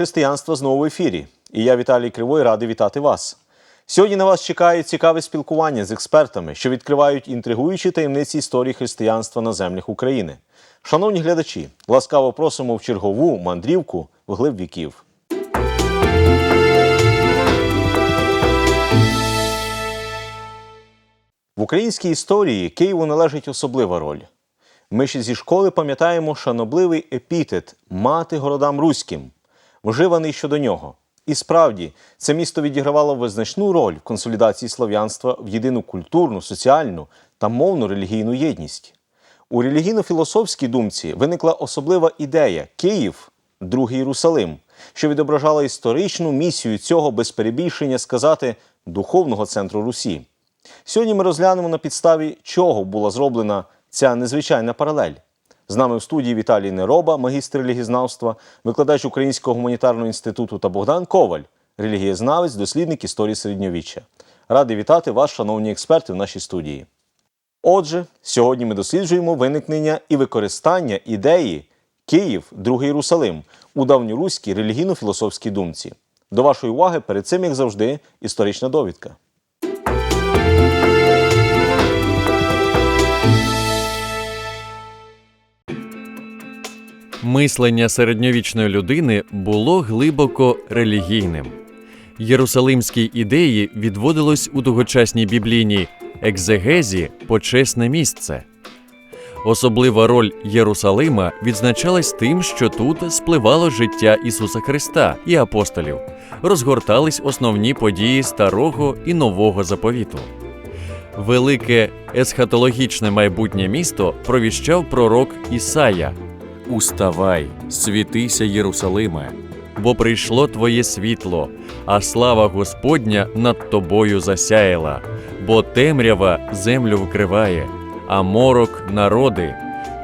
Християнства знову в ефірі. І я, Віталій Кривой, радий вітати вас. Сьогодні на вас чекає цікаве спілкування з експертами, що відкривають інтригуючі таємниці історії християнства на землях України. Шановні глядачі, ласкаво просимо в чергову мандрівку в глиб віків. В українській історії Києву належить особлива роль. Ми ще зі школи пам'ятаємо шанобливий епітет мати городам руським, вживаний щодо нього. І справді, це місто відігравало визначну роль в консолідації слов'янства в єдину культурну, соціальну та мовну релігійну єдність. У релігійно-філософській думці виникла особлива ідея Київ другий Єрусалим, що відображала історичну місію цього без перебільшення сказати духовного центру Русі. Сьогодні ми розглянемо на підставі чого була зроблена ця незвичайна паралель. З нами в студії Віталій Нероба, магістр релігізнавства, викладач Українського гуманітарного інституту та Богдан Коваль, релігієзнавець, дослідник історії середньовіччя. Радий вітати вас, шановні експерти, в нашій студії. Отже, сьогодні ми досліджуємо виникнення і використання ідеї Київ, другий Єрусалим у давньоруській релігійно-філософській думці. До вашої уваги перед цим, як завжди, історична довідка. Мислення середньовічної людини було глибоко релігійним. Єрусалимській ідеї відводилось у тогочасній біблійній екзегезі почесне місце. Особлива роль Єрусалима відзначалась тим, що тут спливало життя Ісуса Христа і апостолів, розгортались основні події старого і нового заповіту. Велике есхатологічне майбутнє місто провіщав пророк Ісая. Уставай, світися, Єрусалиме, бо прийшло твоє світло, а слава Господня над тобою засяяла, бо темрява землю вкриває, а морок народи,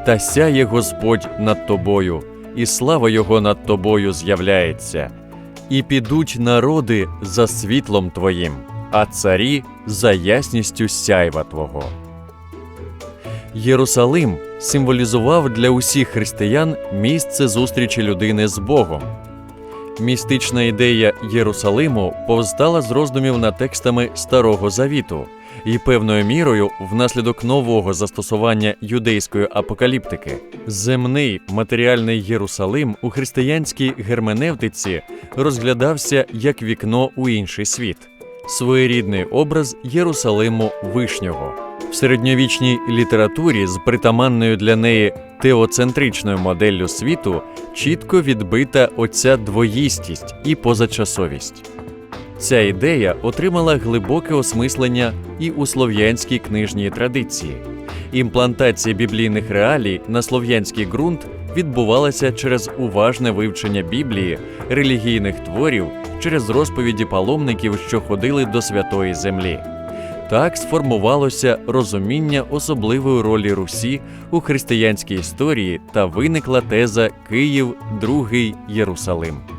та сяє Господь над тобою, і слава Його над тобою з'являється. І підуть народи за світлом твоїм, а царі за ясністю сяйва Твого. Єрусалим символізував для усіх християн місце зустрічі людини з Богом. Містична ідея Єрусалиму повстала з роздумів над текстами Старого Завіту і певною мірою внаслідок нового застосування юдейської апокаліптики. Земний матеріальний Єрусалим у християнській герменевтиці розглядався як вікно у інший світ, своєрідний образ Єрусалиму Вишнього. В середньовічній літературі з притаманною для неї теоцентричною моделлю світу чітко відбита оця двоїстість і позачасовість. Ця ідея отримала глибоке осмислення і у слов'янській книжній традиції. Імплантація біблійних реалій на слов'янський ґрунт відбувалася через уважне вивчення Біблії, релігійних творів, через розповіді паломників, що ходили до святої землі. Так сформувалося розуміння особливої ролі Русі у християнській історії та виникла теза Київ, другий Єрусалим.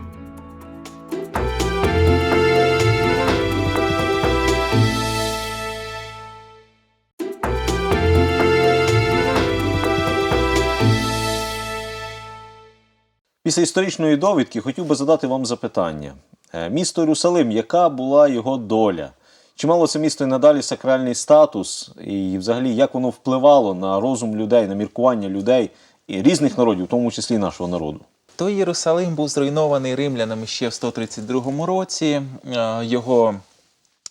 Після історичної довідки хотів би задати вам запитання. Е, Місто Єрусалим, яка була його доля? Чи мало це місто і надалі сакральний статус, і взагалі як воно впливало на розум людей, на міркування людей і різних народів, в тому числі нашого народу? Той Єрусалим був зруйнований римлянами ще в 132 році. Е, Його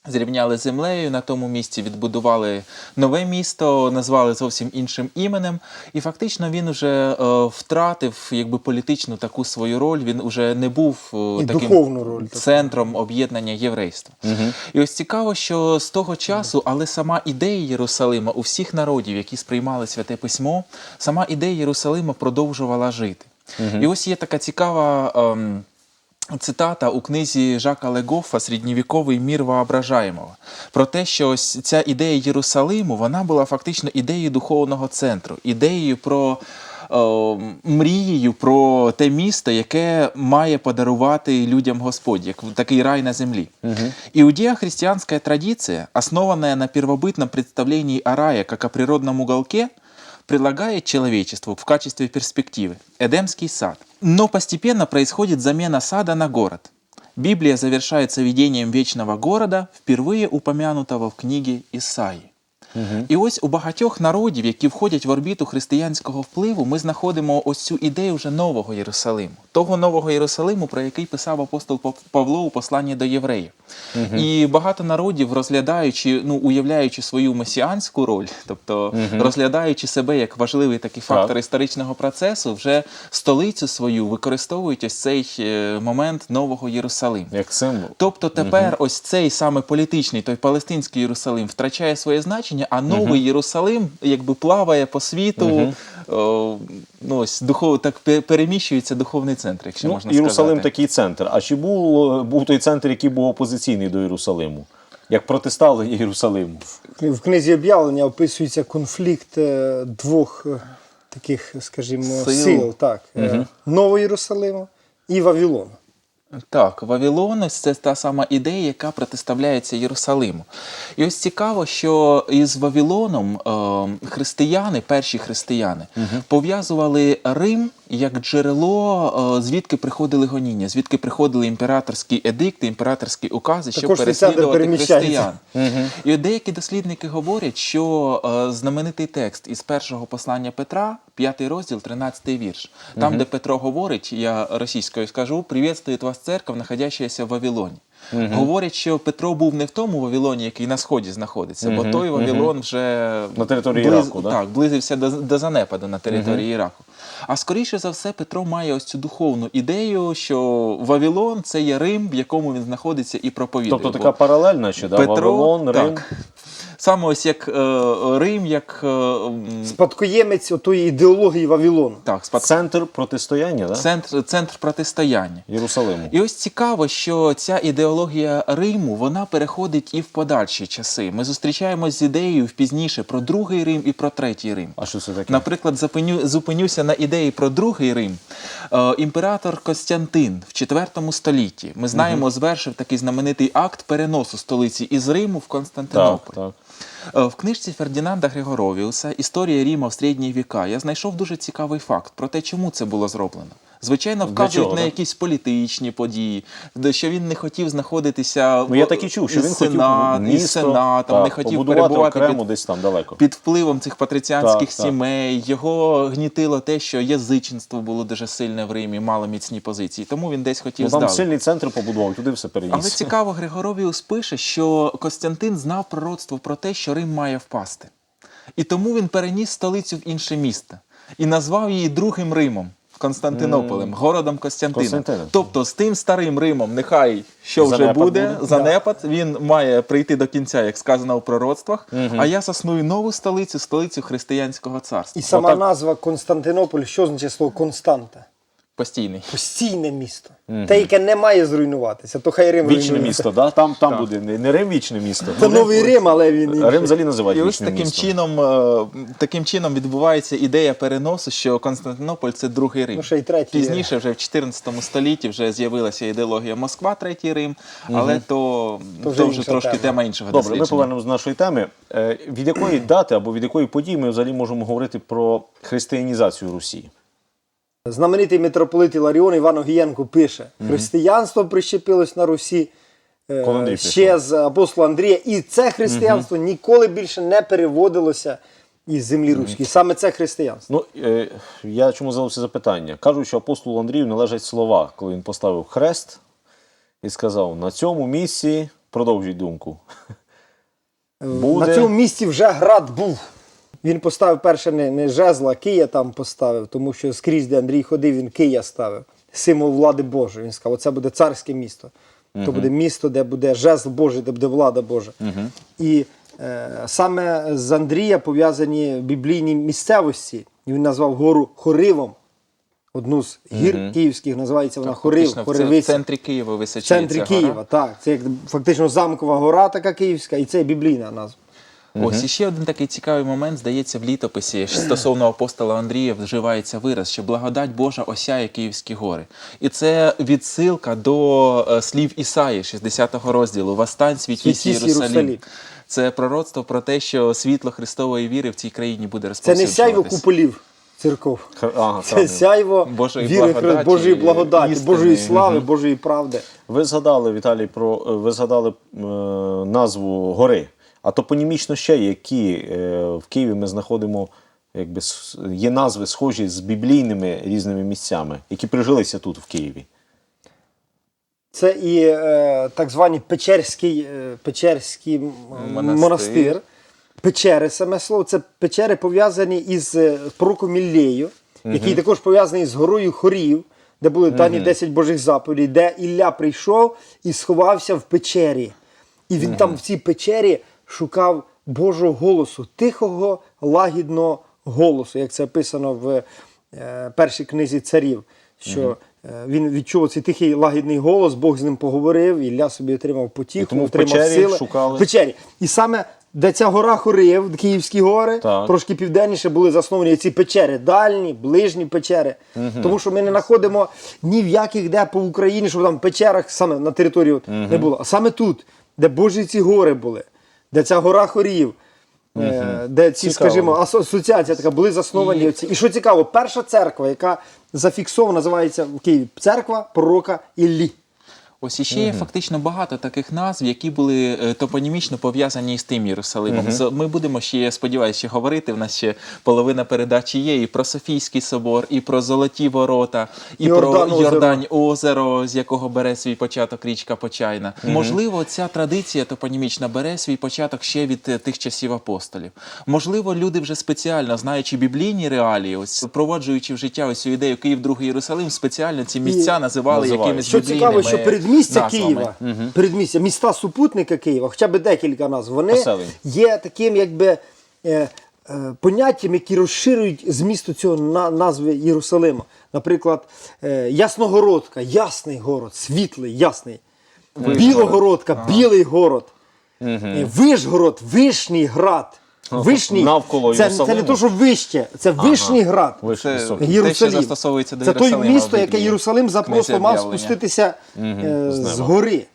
зрівняли з землею. На тому місці відбудували нове місто, назвали зовсім іншим іменем. І фактично він вже е, втратив якби політичну таку свою роль. Він уже не був е, І таким роль центром об'єднання єврейства. І ось цікаво, що з того часу, але сама ідея Єрусалима у всіх народів, які сприймали святе письмо, сама ідея Єрусалима продовжувала жити. І ось є така цікава. ем, Цитата у книзі Жака Легофа Середньовіковий мір воображаємого про те, що ось ця ідея Єрусалиму вона була фактично ідеєю духовного центру, ідеєю про е, мрією про те місто, яке має подарувати людям Господь, як такий рай на землі. Иудео-христианская традиция, основанная на первобытном представлении о рае как о природном уголке, предлагает человечеству в качестве перспективы Эдемский сад. Но постепенно происходит замена сада на город. Библия завершается видением вечного города, впервые упомянутого в книге І ось у багатьох народів, які входять в орбіту християнського впливу, ми знаходимо ось цю ідею вже нового Єрусалиму, того нового Єрусалиму, про який писав апостол Павло у посланні до євреїв. І багато народів, розглядаючи, ну уявляючи свою месіанську роль, тобто розглядаючи себе як важливий такий фактор Так. історичного процесу, вже столицю свою використовують ось цей е, момент нового Єрусалиму. Як символ. Тобто тепер ось цей саме політичний, той палестинський Єрусалим втрачає своє значення, а новий Єрусалим якби плаває по світу, о, ну ось духов, так переміщується духовний центр, якщо Ну, можна Єрусалим сказати. такий центр. А чи був, був той центр, який був опозиційний до Єрусалиму? Як протиставлення Єрусалиму? В книзі об'явлення описується конфлікт е, двох е, таких, скажімо, Сил. сил, так, е, Нового Єрусалиму і Вавилону. Так, Вавилон це та сама ідея, яка протиставляється Єрусалиму. І ось цікаво, що із Вавилоном е, християни, перші християни, пов'язували Рим як джерело, е, звідки приходили гоніння, звідки приходили імператорські едикти, імператорські укази, щоб Також переслідувати християн. І от деякі дослідники говорять, що е, знаменитий текст із першого послання Петра, п'ятий розділ, 13 вірш, там, де Петро говорить, я російською скажу, «Приветствует вас церква, находящаяся в Вавилоні. Говорять, що Петро був не в тому Вавилоні, який на сході знаходиться, бо той Вавилон вже На території близ- Іраку, да? так, близився до, до занепаду на території Іраку. А скоріше за все, Петро має ось цю духовну ідею, що Вавилон це є Рим, в якому він знаходиться і проповідує. Тобто така паралельна, що да? Петро, Вавилон, Рим. так. Саме ось як е, Рим, як е, Спадкоємець отої ідеології Вавилону. так, спад... Центр протистояння, да? центр, центр протистояння. Єрусалиму. І ось цікаво, що ця ідеологія Риму вона переходить і в подальші часи. Ми зустрічаємось з ідеєю пізніше про другий Рим і про третій Рим. А що це таке? Наприклад, зупиню, зупинюся на ідеї про другий Рим. Е, імператор Костянтин в IV столітті, ми знаємо, звершив такий знаменитий акт переносу столиці із Риму в Константинополь. так. Е, В книжці Фердінанда Григоровіуса Історія Ріма в середні віка я знайшов дуже цікавий факт про те, чому це було зроблено. Звичайно, вказують чого, на якісь політичні події, де що він не хотів знаходитися Ну, я так і чув, що він сенат, із місто сенатом, так, не хотів перебувати окремо під, десь там далеко. під впливом цих патриціанських Так, так. сімей. Його гнітило те, що язичництво було дуже сильне в Римі, мало міцні позиції. Тому він десь хотів Ну, там здати. сильний центр побудував, туди все Але цікаво, Григоровіус пише, що Костянтин знав пророцтво про те, що Рим має впасти. І тому він переніс столицю в інше місто і назвав її другим Римом. Константинополем, городом Костянтина. Костянтина. Тобто з тим старим Римом, нехай що вже Занепад буде, буде. занепад, він має прийти до кінця, як сказано у пророцтвах. А я засную нову столицю, столицю християнського царства. І сама Отак. назва Константинополь, що означає слово Константа? Постійний. Постійне місто. Те, яке не має зруйнуватися, то хай Рим Вічне руйнується. місто, да? там, там буде не, не Рим вічне місто. Це новий Рим, але він інший. Рим взагалі називають І ось вічним таким містом. чином, е, таким чином відбувається ідея переносу, що Константинополь це другий Рим. Ну, ще й третій Пізніше, вже в 14 столітті, вже з'явилася ідеологія Москва, третій Рим, але то, То то вже вже, трошки тема. тема іншого Добре, ми дослідження. повернемось до нашої теми. Е, Від якої дати або від якої події ми взагалі можемо говорити про християнізацію Русі? Знаменитий митрополит Іларіон Іван Огієнко пише: християнство прищепилось на Русі е, ще з апостола Андрія, і це християнство ніколи більше не переводилося із землі руської. Саме це християнство. Ну, е, я чому задав це запитання? Кажуть, що апостолу Андрію належать слова, коли він поставив хрест і сказав: на цьому місці продовжуй думку. Буде- На цьому місці вже град був. Він поставив перше не, не жезла, а Кия там поставив, тому що скрізь, де Андрій ходив, він Кия ставив. Символ влади Божої. Він сказав, оце буде царське місто. То буде місто, де буде жезл Божий, де буде влада Божа. І е, саме з Андрія пов'язані біблійні місцевості. І Він назвав гору Хоривом. Одну з гір київських називається вона Хорив, Фактично, в, це- в центрі Києва В центрі ця Києва, гора. так. Це як фактично замкова гора така київська, і це біблійна назва. Ось і ще один такий цікавий момент, здається, в літописі стосовно апостола Андрія вживається вираз, що благодать Божа осяє Київські гори. І це відсилка до е, слів Ісаї, 60-го розділу «Восстань, світісь Єрусалім». Це пророцтво про те, що світло Христової віри в цій країні буде Це не сяйво куполів церков. Ага, Це сяйво Божої віри, благодаті, Божої благодаті, істини. Божої слави, Божої правди. Ви згадали, Віталій, про ви згадали е, назву гори. А топонімічно ще які е, в Києві ми знаходимо, якби є назви схожі з біблійними різними місцями, які прижилися тут, в Києві. Це і е, так званий Печерський, е, Печерський Монастир. монастир. Печери, саме слово, це печери пов'язані із е, пророком Іллею, який також пов'язаний з горою хорів, де були дані 10 Божих заповідей, де Ілля прийшов і сховався в печері. І він там в цій печері шукав Божого голосу, тихого, лагідного голосу, як це описано в е, першій книзі царів. Що е, він відчув цей тихий лагідний голос, Бог з ним поговорив, Ілля собі отримав потіху, І тому отримав сили. шукали? В печері. І саме де ця гора Хорив, Київські гори, Так. трошки південніше були засновані ці печери, дальні, ближні печери. Тому що ми не знаходимо ні в яких де по Україні, щоб там в печерах саме на території от не було. А саме тут, де Божі ці гори були, де ця гора Хорів. е, Де ці, Цікаво. скажімо, асоціація така були засновані. І- оці. І що цікаво, перша церква, яка зафіксована, називається в Києві церква пророка Іллі. Ось іще є фактично багато таких назв, які були е, топонімічно пов'язані з тим Єрусалимом. З- Ми будемо ще, я сподіваюся, говорити. В нас ще половина передачі є і про Софійський собор, і про Золоті Ворота, і Йордан про. Йордань озеро, з якого бере свій початок річка Почайна. Можливо, ця традиція топонімічна бере свій початок ще від е, тих часів апостолів. Можливо, люди вже спеціально, знаючи біблійні реалії, ось впроваджуючи в життя ось цю ідею Київ, другий Єрусалим, спеціально ці місця називали називають. якимись Що цікаво, що біблійними передмістя назвами. Києва, передмістя, міста супутника Києва, хоча б декілька назв, вони Поселень. є таким якби е, е, поняттям, які розширюють змісту цього на, назви Єрусалима. Наприклад, е, Ясногородка, ясний город, світлий, ясний. Білогородка, білий город. Е, Вишгород, вишній град. Вишній, навколо це, це не то, що вище, це вишній град. Ви Це- високі. Те, що застосовується до Це той місто, яке Єрусалим запросто мав спуститися угу, з гори.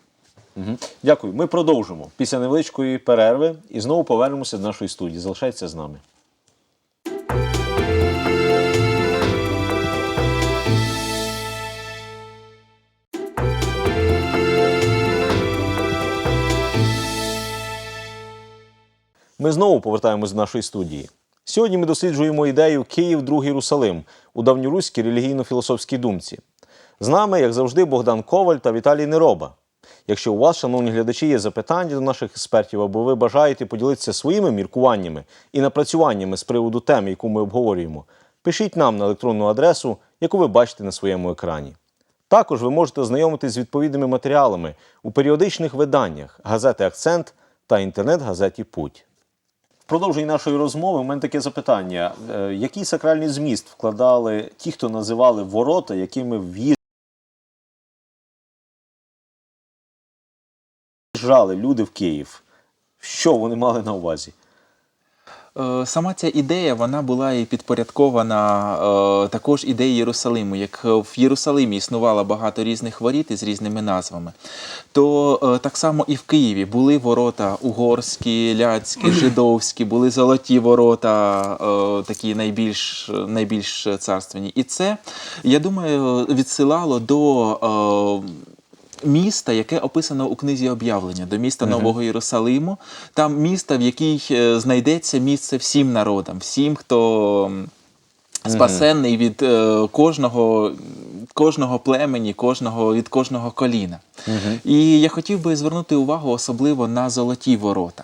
Дякую. Ми продовжимо після невеличкої перерви і знову повернемося до нашої студії. Залишайтеся з нами. Ми знову повертаємось до нашої студії. Сьогодні ми досліджуємо ідею Київ, другий Єрусалим у давньоруській релігійно-філософській думці. З нами, як завжди, Богдан Коваль та Віталій Нероба. Якщо у вас, шановні глядачі, є запитання до наших експертів, або ви бажаєте поділитися своїми міркуваннями і напрацюваннями з приводу теми, яку ми обговорюємо, пишіть нам на електронну адресу, яку ви бачите на своєму екрані. Також ви можете ознайомитись з відповідними матеріалами у періодичних виданнях газети Акцент та інтернет-газеті Путь. Продовженні нашої розмови у мене таке запитання: Е, який сакральний зміст вкладали ті, хто називали ворота, якими в'їжджали люди в Київ? Що вони мали на увазі? Е, Сама ця ідея вона була і підпорядкована е, також ідеї Єрусалиму. Як в Єрусалимі існувало багато різних воріт із різними назвами, то е, так само і в Києві були ворота угорські, ляцькі, жидовські, були золоті ворота, е, такі найбільш, найбільш царственні. І це, я думаю, відсилало до. е, міста, яке описано у книзі об'явлення, до міста Нового Єрусалиму. Там місто, в якій е, знайдеться місце всім народам, всім, хто спасенний від е, кожного, кожного племені, кожного, від кожного коліна. І я хотів би звернути увагу особливо на золоті ворота.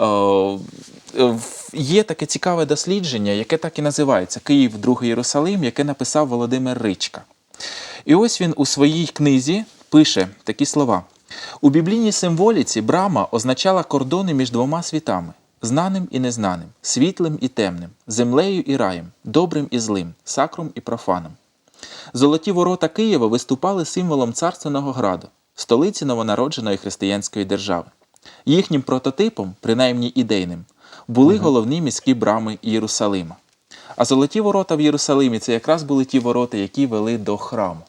Е, Є таке цікаве дослідження, яке так і називається Київ, Другий Єрусалим, яке написав Володимир Ричка. І ось він у своїй книзі пише такі слова: у біблійній символіці брама означала кордони між двома світами знаним і незнаним, світлим і темним, землею і раєм, добрим і злим, сакром і профаном. Золоті ворота Києва виступали символом царственного граду, столиці новонародженої християнської держави. Їхнім прототипом, принаймні ідейним, були головні міські брами Єрусалима. А золоті ворота в Єрусалимі це якраз були ті ворота, які вели до храму.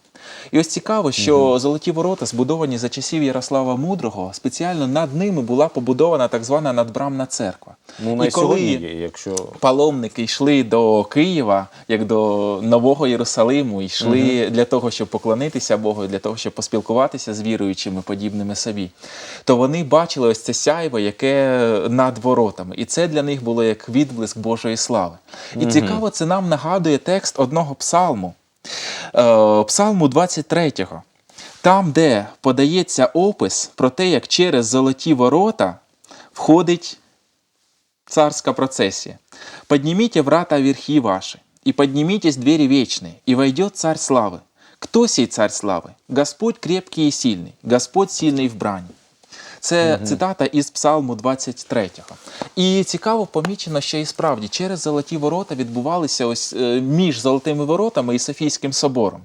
І ось цікаво, що золоті ворота, збудовані за часів Ярослава Мудрого, спеціально над ними була побудована так звана надбрамна церква. Ну, і коли є, якщо паломники йшли до Києва, як до Нового Єрусалиму, йшли для того, щоб поклонитися Богу, для того, щоб поспілкуватися з віруючими, подібними собі, то вони бачили ось це сяйво, яке над воротами. І це для них було як відблиск Божої слави. І цікаво, це нам нагадує текст одного псалму, псалму 23-го. Там, де подається опис про те, як через золоті ворота входить царская процессия. «Поднимите врата верхи ваши, и поднимитесь двери вечные, и войдет царь славы. Кто сей царь славы? Господь крепкий и сильный, Господь сильний в брані». Це цитата із Псалму 23. І цікаво помічено, що і справді через золоті ворота відбувалися ось е, між золотими воротами і Софійським собором.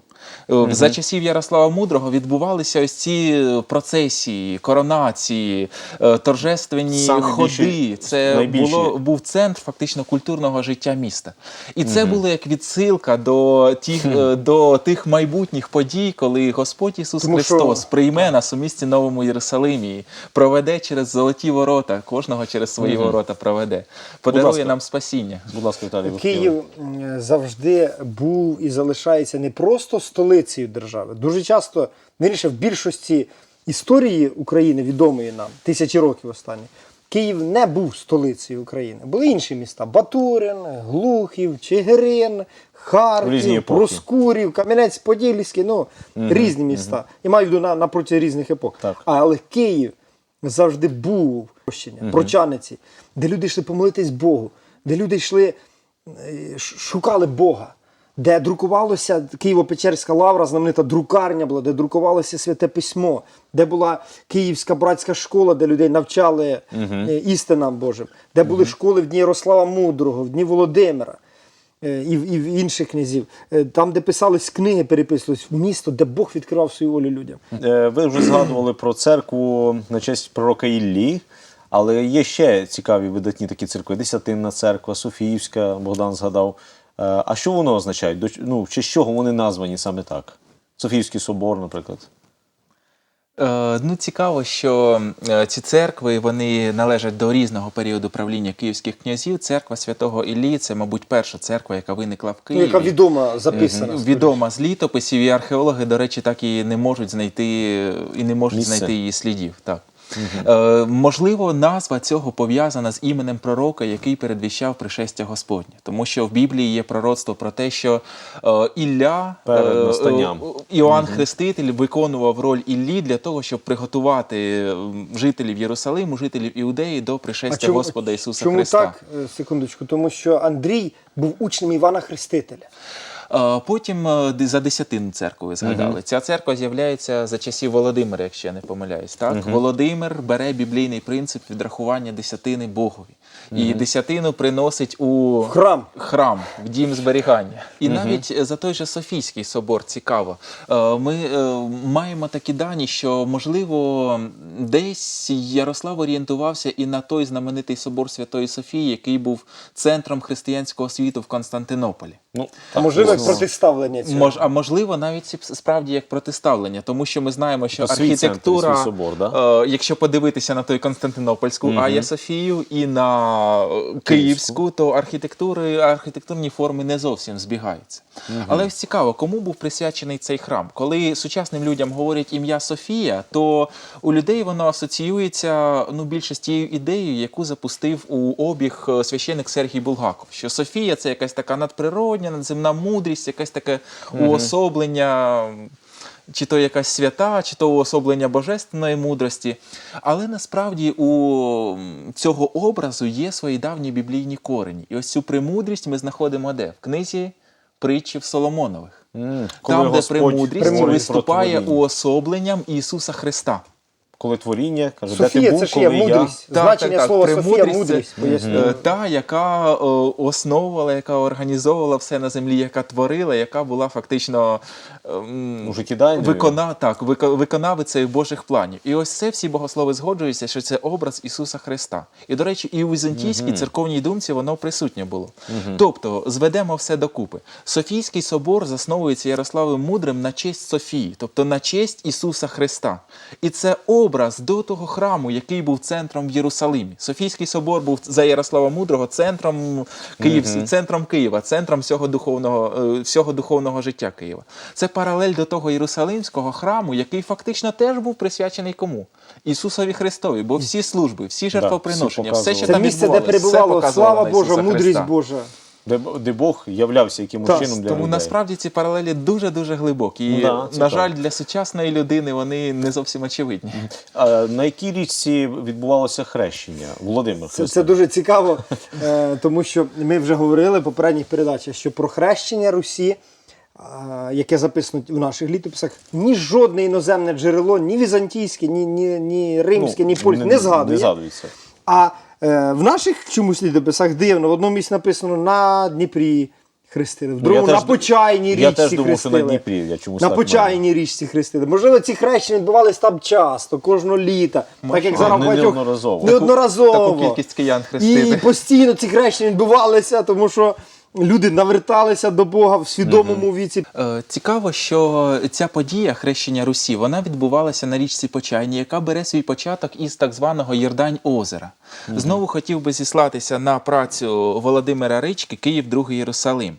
Е, За часів Ярослава Мудрого відбувалися ось ці е, процесії, коронації, е, торжественні Саме ходи. більші- Це було був центр фактично культурного життя міста. І це було як відсилка до тих, е, до тих майбутніх подій, коли Господь Ісус Тому що- Христос прийме нас у місті Новому Єрусалимі, проведе через золоті ворота, кожного через свої ворота проведе, подарує нам спасіння. будь ласка, Віталій. Київ завжди був і залишається не просто столицею держави. Дуже часто, вірніше, в більшості історії України, відомої нам, тисячі років останні, Київ не був столицею України. Були інші міста: Батурин, Глухів, Чигирин, Харків. Проскурів, Кам'янець-Подільський, ну, різні міста. І маю на, на проти різних епох. Так. Але Київ завжди був прощення, прочаниці, де люди йшли помолитись Богу, де люди йшли, е, шукали Бога, де друкувалося Києво-Печерська лавра, знаменита друкарня була, де друкувалося святе письмо, де була Київська братська школа, де людей навчали е, істинам Божим, де були школи в дні Ярослава Мудрого, в дні Володимира. е, І, в- і в інших князів, Е, там, де писались книги, переписувались в місто, де Бог відкривав свою волю людям. Ви вже згадували про церкву на честь пророка Іллі, але є ще цікаві видатні такі церкви. Десятинна церква, Софіївська, Богдан згадав. Е, А що воно означає? До Ну, чи з чого вони названі саме так? Софіївський собор, наприклад. Е, ну, цікаво, що е, ці церкви вони належать до різного періоду правління київських князів. Церква святого Іллі це, мабуть, перша церква, яка виникла в Ну, Києві. яка відома, записана. Відома з літописів, і археологи, до речі, так і не можуть знайти і не можуть Місце. знайти її слідів. Так. Е, можливо, назва цього пов'язана з іменем пророка, який передвіщав пришестя Господнє. Тому що в Біблії є пророцтво про те, що е, Ілля, е, е, Іоанн Хреститель виконував роль Іллі для того, щоб приготувати жителів Єрусалиму, жителів Іудеї до пришестя Господа Ісуса чому Христа. так? Е, Секундочку, тому що Андрій був учнем Івана Хрестителя. Е, Потім е, за десятину церкву ви згадали. Ця церква з'являється за часів Володимира, якщо я не помиляюсь. Так? Володимир бере біблійний принцип відрахування десятини Богові. І десятину приносить у Храм. храм, в дім зберігання. І навіть е, за той же Софійський собор цікаво. Ми маємо такі дані, що можливо десь Ярослав орієнтувався і на той знаменитий собор Святої Софії, який був центром християнського світу в Константинополі. Ну, А можливо, як протиставлення цього. Мож, а можливо, навіть справді як протиставлення, тому що ми знаємо, що свій центр, архітектура, свій собор, да? е, якщо подивитися на той Константинопольську Ая Софію і на е, Київську, то архітектури, архітектурні форми не зовсім збігаються. Але ось цікаво, кому був присвячений цей храм? Коли сучасним людям говорять ім'я Софія, то у людей воно асоціюється ну, більше з тією ідеєю, яку запустив у обіг е, священик Сергій Булгаков. Що Софія це якась така надприродня, надземна мудрість, якась таке уособлення. Чи то якась свята, чи то уособлення божественної мудрості. Але насправді у цього образу є свої давні біблійні корені. І ось цю премудрість ми знаходимо де? В книзі притчів Соломонових. Коли Там, де премудрість виступає уособленням Ісуса Христа. Коли творіння, каже, де ти Софія був, це ж є коли я. мудрість. Так, Значення так, так. слова Софія Премудрість це, мудрість. пояснюю. Е, Та, яка е, основувала, яка організовувала все на землі, яка творила, яка була фактично ем, життєдайною. викона, так, вика- виконавицею Божих планів. І ось це всі богослови згоджуються, що це образ Ісуса Христа. І, до речі, і у візантійській церковній думці воно присутнє було. Тобто, зведемо все докупи. Софійський собор засновується Ярославом Мудрим на честь Софії, тобто на честь Ісуса Христа. І це образ до того храму, який був центром в Єрусалимі. Софійський собор був за Ярослава Мудрого центром Київ, центром Києва, центром всього духовного, е, всього духовного життя Києва. Це паралель до того Єрусалимського храму, який фактично теж був присвячений кому? Ісусові Христові, бо всі служби, всі жертвоприношення, все, що Це там місце, де перебувало слава Божа, мудрість Христа. Божа. Де, де Бог являвся якимось Так, чином для Тому людей. насправді ці паралелі дуже дуже глибокі. І, Ну да, на жаль, для сучасної людини вони не зовсім очевидні. А на якій річці відбувалося хрещення? Володимир Це, це дуже цікаво, е, тому що ми вже говорили в попередніх передачах, що про хрещення Русі, яке записано в наших літописах, ні жодне іноземне джерело, ні візантійське, ні, ні, ні римське, ні польське не згадує. Не згадується. А е, в наших чомусь літописах дивно, в одному місці написано на Дніпрі хрестили, в Ну, другому ну, на Почайній річці я теж думав, що на Дніпрі, я чомусь на Почайній річці хрестили. Можливо, ці хрещення відбувались там часто, кожного літа. Так як зараз не багатьох неодноразово. неодноразово. Таку кількість киян хрестили. І постійно ці хрещення відбувалися, тому що люди наверталися до Бога в свідомому віці. Е, Цікаво, що ця подія хрещення Русі вона відбувалася на річці Почайні, яка бере свій початок із так званого Єрдань озера. Знову хотів би зіслатися на працю Володимира Рички Київ, другий Єрусалим.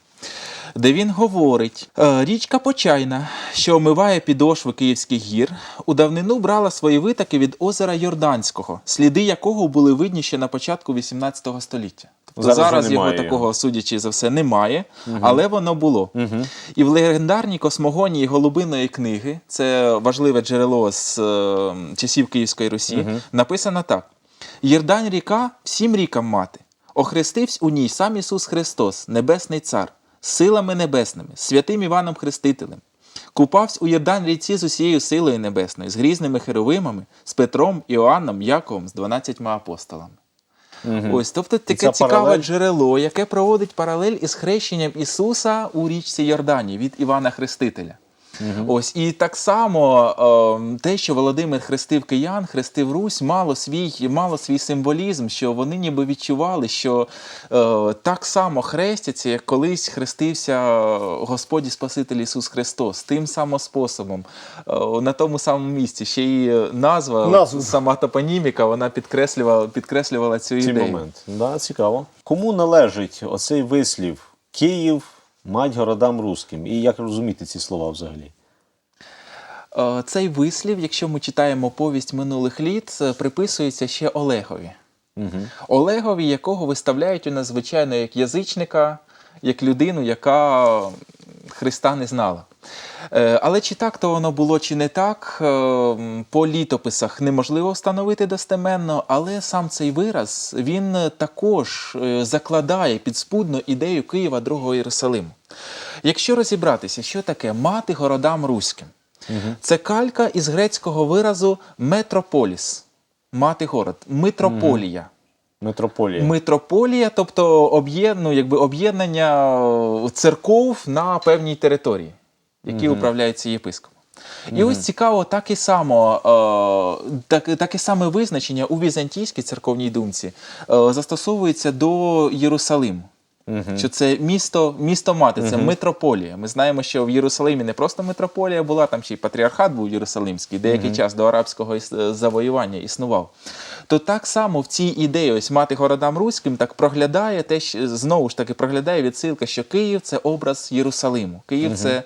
Де він говорить: «Е, річка Почайна, що омиває підошви Київських гір, у давнину брала свої витоки від озера Йорданського, сліди якого були видні ще на початку 18 століття. Тобто Зараз зараз, його немає такого, судячи за все, немає, але воно було. І в легендарній космогонії Голубиної книги, це важливе джерело з е, часів Київської Русі, написано так: Єрдань ріка всім рікам мати. Охрестивсь у ній сам Ісус Христос, Небесний Цар, силами небесними, святим Іваном Хрестителем. Купавсь у Єрдань ріці з усією силою небесною, з грізними херовимами, з Петром, Іоанном, Яковом, з дванадцятьма апостолами. Ось, тобто таке ця цікаве паралель- джерело, яке проводить паралель із хрещенням Ісуса у річці Йордані від Івана Хрестителя. Ось і так само е, те, що Володимир хрестив киян, хрестив Русь, мало свій, мало свій символізм, що вони ніби відчували, що е, так само хрестяться, як колись хрестився Господь і Спаситель Ісус Христос, тим самим способом, е, на тому самому місці. Ще й е, назва, сама топоніміка, вона підкреслювала, підкреслювала цю Цей ідею. момент. Да, цікаво. Кому належить оцей вислів Київ, мать городам руським? І як розуміти ці слова взагалі? Е, Цей вислів, якщо ми читаємо повість минулих літ, е, приписується ще Олегові. Олегові, якого виставляють у нас, звичайно, як язичника, як людину, яка Христа не знала. Е, Але чи так то воно було, чи не так, е, по літописах неможливо встановити достеменно, але сам цей вираз він також е, закладає підспудно ідею Києва другого Єрусалиму. Якщо розібратися, що таке мати городам руським, це калька із грецького виразу метрополіс, мати город, митрополія. Митрополія. Митрополія, тобто ну, об'єднання е, церков на певній території, які управляються єпископом. І ось цікаво, так і само, е, так, таке саме визначення у візантійській церковній думці е, застосовується до Єрусалиму. Що це місто, місто мати, це митрополія. Ми знаємо, що в Єрусалимі не просто митрополія була, там ще й патріархат був Єрусалимський, деякий час до арабського е, завоювання існував. То так само в цій ідеї, ось мати городам руським, так проглядає те, що знову ж таки проглядає відсилка, що Київ це образ Єрусалиму. Київ це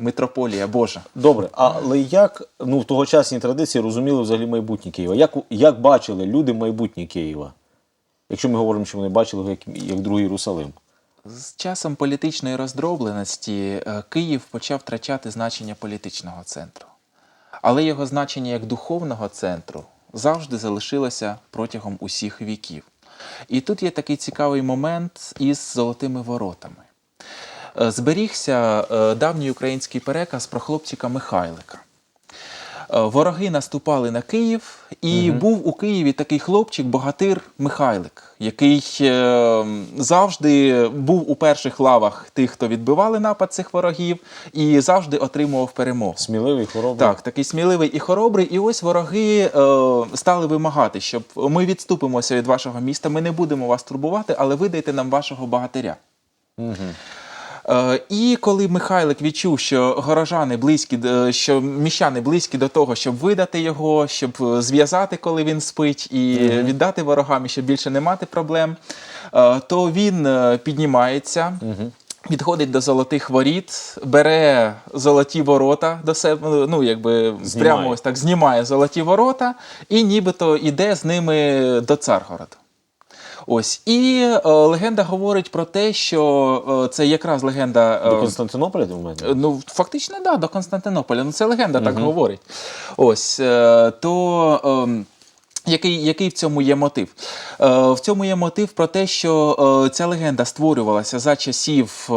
митрополія Божа. Добре, але як ну, в тогочасній традиції розуміли взагалі майбутнє Києва? Як, як бачили люди майбутнє Києва? Якщо ми говоримо, що вони бачили його як, як другий Єрусалим. З часом політичної роздробленості е, Київ почав втрачати значення політичного центру. Але його значення як духовного центру завжди залишилося протягом усіх віків. І тут є такий цікавий момент із золотими воротами. Е, Зберігся е, давній український переказ про хлопчика Михайлика. Е, Вороги наступали на Київ, і був у Києві такий хлопчик, богатир Михайлик, який завжди був у перших лавах тих, хто відбивали напад цих ворогів, і завжди отримував перемогу. Сміливий, хоробрий. Так, такий сміливий і хоробрий. І ось вороги е, стали вимагати, щоб ми відступимося від вашого міста, ми не будемо вас турбувати, але видайте нам вашого богатиря. Е, І коли Михайлик відчув, що горожани близькі, що міщани близькі до того, щоб видати його, щоб е, зв'язати, коли він спить, і віддати ворогам, і щоб більше не мати проблем, е, то він е, піднімається. Підходить до золотих воріт, бере золоті ворота до себе, ну якби Знімає. прямо ось так знімає золоті ворота і нібито йде з ними до Царгорода. Ось і е, легенда говорить про те, що е, це якраз легенда е, До Константинополя ти в мене? Е, Ну, фактично, да, до Константинополя. Ну, це легенда так говорить. Ось е, то. ем, який, який в цьому є мотив? Е, в цьому є мотив про те, що е, ця легенда створювалася за часів, е,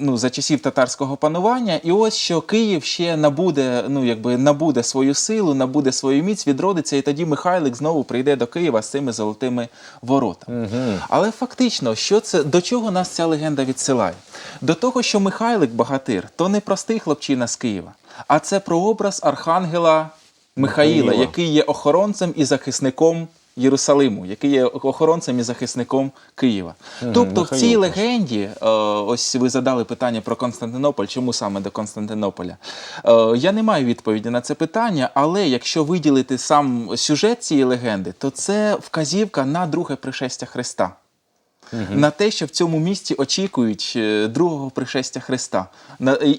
ну, за часів татарського панування, і ось що Київ ще набуде, ну, якби набуде свою силу, набуде свою міць, відродиться, і тоді Михайлик знову прийде до Києва з цими золотими воротами. Але фактично, що це, до чого нас ця легенда відсилає? До того, що Михайлик Богатир то не простий хлопчина з Києва, а це прообраз архангела Михаїла, який є охоронцем і захисником Єрусалиму, який є охоронцем і захисником Києва. тобто в цій легенді, е, ось ви задали питання про Константинополь, чому саме до Константинополя? Е, я не маю відповіді на це питання, але якщо виділити сам сюжет цієї легенди, то це вказівка на друге пришестя Христа. На те, що в цьому місті очікують е, другого пришестя Христа.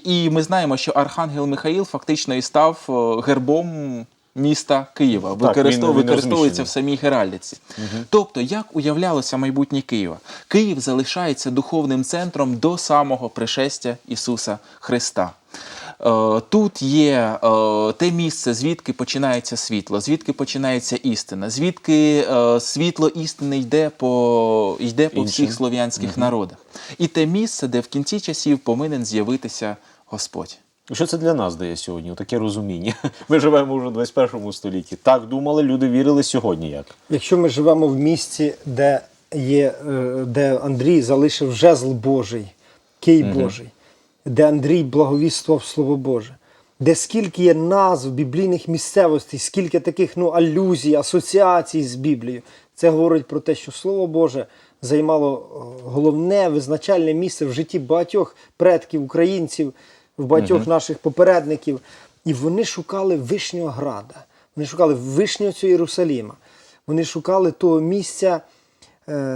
І ми знаємо, що Архангел Михаїл фактично і став е, гербом міста Києва, він- використов, він використовується розміщений. в самій Геральдиці. Тобто, як уявлялося майбутнє Києва? Київ залишається духовним центром до самого пришестя Ісуса Христа. Е, Тут є е, те місце, звідки починається світло, звідки починається істина, звідки е, світло істини йде по, йде по всіх слов'янських народах. І те місце, де в кінці часів повинен з'явитися Господь. Що це для нас дає сьогодні? Таке розуміння. Ми живемо вже в 21 столітті. Так думали, люди вірили сьогодні як. Якщо ми живемо в місті, де є, де Андрій залишив жезл Божий, кий Божий, де Андрій благовіствував Слово Боже, де скільки є назв біблійних місцевостей, скільки таких ну, алюзій, асоціацій з Біблією, це говорить про те, що Слово Боже займало е, головне визначальне місце в житті багатьох предків українців, в багатьох наших попередників. І вони шукали Вишнього Града. Вони шукали Вишнього цього Єрусаліма. Вони шукали того місця,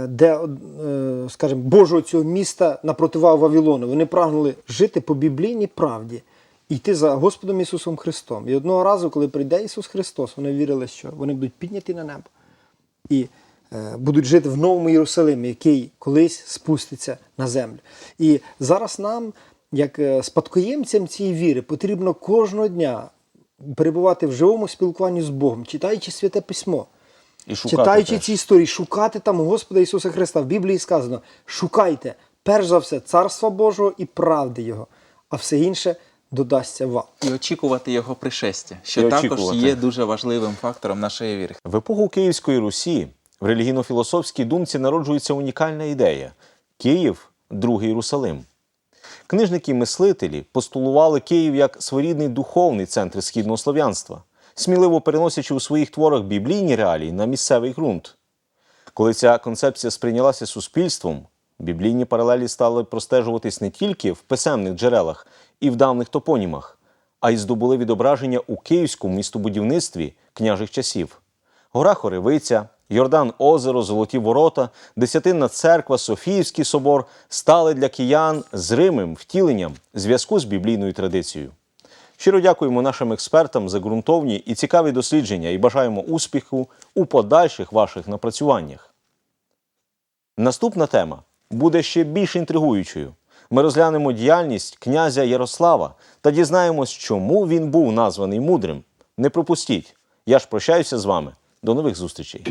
де, е, скажімо, Божого цього міста на противагу Вавилону. Вони прагнули жити по біблійній правді йти за Господом Ісусом Христом. І одного разу, коли прийде Ісус Христос, вони вірили, що вони будуть підняті на небо і е, будуть жити в новому Єрусалимі, який колись спуститься на землю. І зараз нам, як е, спадкоємцям цієї віри, потрібно кожного дня перебувати в живому спілкуванні з Богом, читаючи святе письмо. І шукати Читаючи теж. ці історії, шукати там Господа Ісуса Христа. В Біблії сказано: шукайте, перш за все, Царства Божого і правди Його, а все інше додасться вам. І очікувати його пришестя, що І також очікувати. є дуже важливим фактором нашої віри. В епоху Київської Русі в релігійно-філософській думці народжується унікальна ідея Київ другий Єрусалим. Книжники і мислителі постулували Київ як своєрідний духовний центр східного слов'янства, сміливо переносячи у своїх творах біблійні реалії на місцевий ґрунт. Коли ця концепція сприйнялася суспільством, біблійні паралелі стали простежуватись не тільки в писемних джерелах і в давних топонімах, а й здобули відображення у київському містобудівництві княжих часів. Гора Хоревиця, Йордан Озеро, Золоті Ворота, Десятинна церква, Софіївський собор стали для киян зримим втіленням зв'язку з біблійною традицією. Щиро дякуємо нашим експертам за ґрунтовні і цікаві дослідження і бажаємо успіху у подальших ваших напрацюваннях. Наступна тема буде ще більш інтригуючою. Ми розглянемо діяльність князя Ярослава та дізнаємось, чому він був названий мудрим. Не пропустіть! Я ж прощаюся з вами. До нових зустрічей!